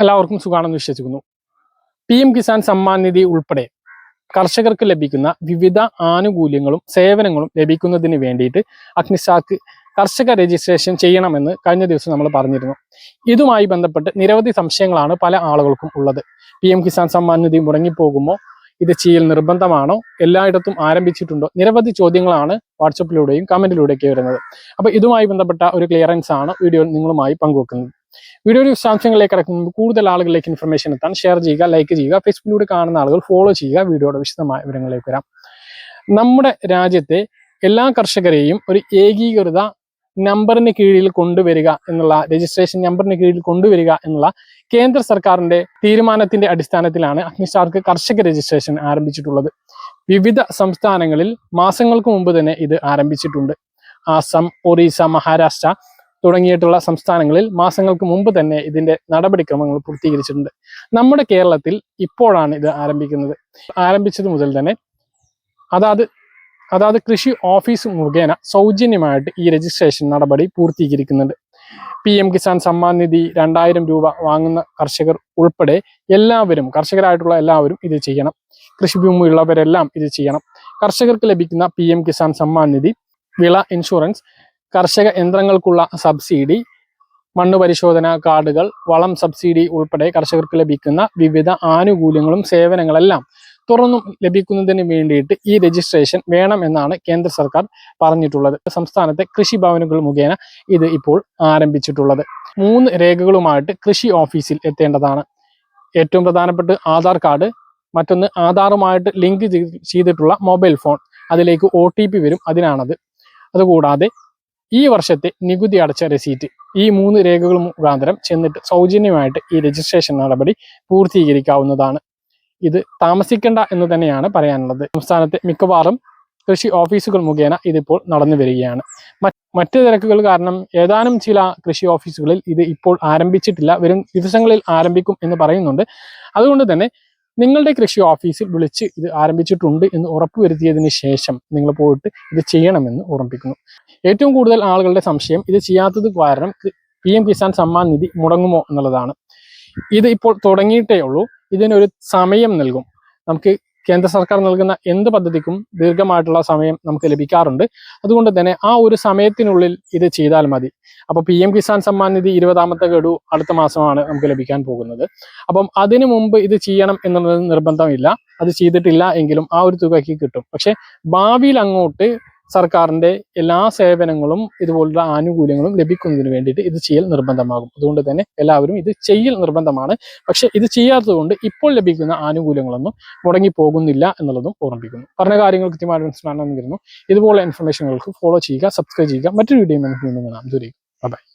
എല്ലാവർക്കും സുഖമാണെന്ന് വിശ്വസിക്കുന്നു. പി എം കിസാൻ സമ്മാൻ നിധി ഉൾപ്പെടെ കർഷകർക്ക് ലഭിക്കുന്ന വിവിധ ആനുകൂല്യങ്ങളും സേവനങ്ങളും ലഭിക്കുന്നതിന് വേണ്ടിയിട്ട് അഗ്നിസാക്ക് കർഷക രജിസ്ട്രേഷൻ ചെയ്യണമെന്ന് കഴിഞ്ഞ ദിവസം നമ്മൾ പറഞ്ഞിരുന്നു. ഇതുമായി ബന്ധപ്പെട്ട് നിരവധി സംശയങ്ങളാണ് പല ആളുകൾക്കും ഉള്ളത്. പി എം കിസാൻ സമ്മാൻ നിധി മുടങ്ങിപ്പോകുമോ? ഇത് ചെയ്യൽ നിർബന്ധമാണോ? എല്ലായിടത്തും ആരംഭിച്ചിട്ടുണ്ടോ? നിരവധി ചോദ്യങ്ങളാണ് വാട്സപ്പിലൂടെയും കമന്റിലൂടെയൊക്കെ വരുന്നത്. അപ്പോൾ ഇതുമായി ബന്ധപ്പെട്ട ഒരു ക്ലിയറൻസ് ആണ് വീഡിയോ നിങ്ങളുമായി പങ്കുവെക്കുന്നത്. വീഡിയോയുടെ വിശദാംശങ്ങളിലേക്ക് കിടക്കുമ്പോൾ കൂടുതൽ ആളുകളിലേക്ക് ഇൻഫർമേഷൻ എത്താൻ ഷെയർ ചെയ്യുക ലൈക്ക് ചെയ്യുക ഫേസ്ബുക്കിലൂടെ കാണുന്ന ആളുകൾ ഫോളോ ചെയ്യുക വീഡിയോയുടെ വിശദമായ വിവരങ്ങളിലേക്ക് വരാം. നമ്മുടെ രാജ്യത്തെ എല്ലാ കർഷകരെയും ഒരു ഏകീകൃത നമ്പറിന് കീഴിൽ കൊണ്ടുവരിക എന്നുള്ള രജിസ്ട്രേഷൻ നമ്പറിന് കീഴിൽ കൊണ്ടുവരിക എന്നുള്ള കേന്ദ്ര സർക്കാരിന്റെ തീരുമാനത്തിന്റെ അടിസ്ഥാനത്തിലാണ് അഗ്നിസ്റ്റാർക്ക് കർഷക രജിസ്ട്രേഷൻ ആരംഭിച്ചിട്ടുള്ളത്. വിവിധ സംസ്ഥാനങ്ങളിൽ മാസങ്ങൾക്ക് മുമ്പ് തന്നെ ഇത് ആരംഭിച്ചിട്ടുണ്ട്. ആസം ഒറീസ മഹാരാഷ്ട്ര തുടങ്ങിയിട്ടുള്ള സംസ്ഥാനങ്ങളിൽ മാസങ്ങൾക്ക് മുമ്പ് തന്നെ ഇതിന്റെ നടപടിക്രമങ്ങൾ പൂർത്തീകരിച്ചിട്ടുണ്ട്. നമ്മുടെ കേരളത്തിൽ ഇപ്പോഴാണ് ഇത് ആരംഭിക്കുന്നത്. ആരംഭിച്ചത് മുതൽ തന്നെ അതാത് അതാത് കൃഷി ഓഫീസ് മുഖേന സൗജന്യമായിട്ട് ഈ രജിസ്ട്രേഷൻ നടപടി പൂർത്തീകരിക്കുന്നുണ്ട്. പി എം കിസാൻ സമ്മാൻ നിധി രണ്ടായിരം രൂപ വാങ്ങുന്ന കർഷകർ ഉൾപ്പെടെ എല്ലാവരും കർഷകരായിട്ടുള്ള എല്ലാവരും ഇത് ചെയ്യണം. കൃഷിഭൂമി ഉള്ളവരെല്ലാം ഇത് ചെയ്യണം. കർഷകർക്ക് ലഭിക്കുന്ന പി എം കിസാൻ സമ്മാൻ നിധി വിള ഇൻഷുറൻസ് കർഷക യന്ത്രങ്ങൾക്കുള്ള സബ്സിഡി മണ്ണ് പരിശോധന കാർഡുകൾ വളം സബ്സിഡി ഉൾപ്പെടെ കർഷകർക്ക് ലഭിക്കുന്ന വിവിധ ആനുകൂല്യങ്ങളും സേവനങ്ങളെല്ലാം തുറന്നും ലഭിക്കുന്നതിന് വേണ്ടിയിട്ട് ഈ രജിസ്ട്രേഷൻ വേണമെന്നാണ് കേന്ദ്ര സർക്കാർ പറഞ്ഞിട്ടുള്ളത്. സംസ്ഥാനത്തെ കൃഷി ഭവനുകൾ മുഖേന ഇത് ഇപ്പോൾ ആരംഭിച്ചിട്ടുള്ളത്. മൂന്ന് രേഖകളുമായിട്ട് കൃഷി ഓഫീസിൽ എത്തേണ്ടതാണ്. ഏറ്റവും പ്രധാനപ്പെട്ട ആധാർ കാർഡ് മറ്റൊന്ന് ആധാറുമായിട്ട് ലിങ്ക് ചെയ്തിട്ടുള്ള മൊബൈൽ ഫോൺ അതിലേക്ക് ഒ വരും അതിനാണത്. അതുകൂടാതെ ഈ വർഷത്തെ നികുതി അടച്ച റെസീറ്റ് ഈ മൂന്ന് രേഖകൾ മുഖാന്തരം ചെന്നിട്ട് സൗജന്യമായിട്ട് ഈ രജിസ്ട്രേഷൻ നടപടി പൂർത്തീകരിക്കാവുന്നതാണ്. ഇത് താമസിക്കേണ്ട എന്ന് തന്നെയാണ് പറയാനുള്ളത്. സംസ്ഥാനത്തെ മിക്കവാറും കൃഷി ഓഫീസുകൾ മുഖേന ഇതിപ്പോൾ നടന്നു വരികയാണ്. മറ്റ് തിരക്കുകൾ കാരണം ഏതാനും ചില കൃഷി ഓഫീസുകളിൽ ഇത് ഇപ്പോൾ ആരംഭിച്ചിട്ടില്ല. വരും ദിവസങ്ങളിൽ ആരംഭിക്കും എന്ന് പറയുന്നുണ്ട്. അതുകൊണ്ട് തന്നെ നിങ്ങളുടെ കൃഷി ഓഫീസിൽ വിളിച്ച് ഇത് ആരംഭിച്ചിട്ടുണ്ട് എന്ന് ഉറപ്പുവരുത്തിയതിന് ശേഷം നിങ്ങൾ പോയിട്ട് ഇത് ചെയ്യണമെന്ന് ഓർമ്മിപ്പിക്കുന്നു. ഏറ്റവും കൂടുതൽ ആളുകളുടെ സംശയം ഇത് ചെയ്യാത്തത് കാരണം പി എം കിസാൻ സമ്മാൻ നിധി മുടങ്ങുമോ എന്നുള്ളതാണ്. ഇത് ഇപ്പോൾ തുടങ്ങിയിട്ടേ ഉള്ളൂ. ഇതിനൊരു സമയം നൽകും. നമുക്ക് കേന്ദ്ര സർക്കാർ നൽകുന്ന എന്ത് പദ്ധതിക്കും ദീർഘമായിട്ടുള്ള സമയം നമുക്ക് ലഭിക്കാറുണ്ട്. അതുകൊണ്ട് തന്നെ ആ ഒരു സമയത്തിനുള്ളിൽ ഇത് ചെയ്താൽ മതി. അപ്പോൾ പി എം കിസാൻ സമ്മാൻ നിധി ഇരുപതാമത്തെ ഗഡു അടുത്ത മാസമാണ് നമുക്ക് ലഭിക്കാൻ പോകുന്നത്. അപ്പം അതിനു മുമ്പ് ഇത് ചെയ്യണം എന്നുള്ളത് നിർബന്ധമില്ല. അത് ചെയ്തിട്ടില്ല എങ്കിലും ആ ഒരു തുകയ്ക്ക് കിട്ടും. പക്ഷേ ഭാവിയിൽ അങ്ങോട്ട് സർക്കാരിന്റെ എല്ലാ സേവനങ്ങളും ഇതുപോലുള്ള ആനുകൂല്യങ്ങളും ലഭിക്കുന്നതിന് വേണ്ടിയിട്ട് ഇത് ചെയ്യൽ നിർബന്ധമാകും. അതുകൊണ്ട് തന്നെ എല്ലാവരും ഇത് ചെയ്യൽ നിർബന്ധമാണ്. പക്ഷെ ഇത് ചെയ്യാത്തതുകൊണ്ട് ഇപ്പോൾ ലഭിക്കുന്ന ആനുകൂല്യങ്ങളൊന്നും മുടങ്ങി പോകുന്നില്ല എന്നുള്ളതും ഓർമ്മിപ്പിക്കുന്നു. പറഞ്ഞ കാര്യങ്ങൾ കൃത്യമായിട്ട് മനസ്സിലാണെന്നിരുന്നു. ഇതുപോലെ ഇൻഫർമേഷനുകൾക്ക് ഫോളോ ചെയ്യുക സബ്സ്ക്രൈബ് ചെയ്യുക. മറ്റൊരു വീഡിയോ നമുക്ക് വീണ്ടും കാണാം. Bye bye.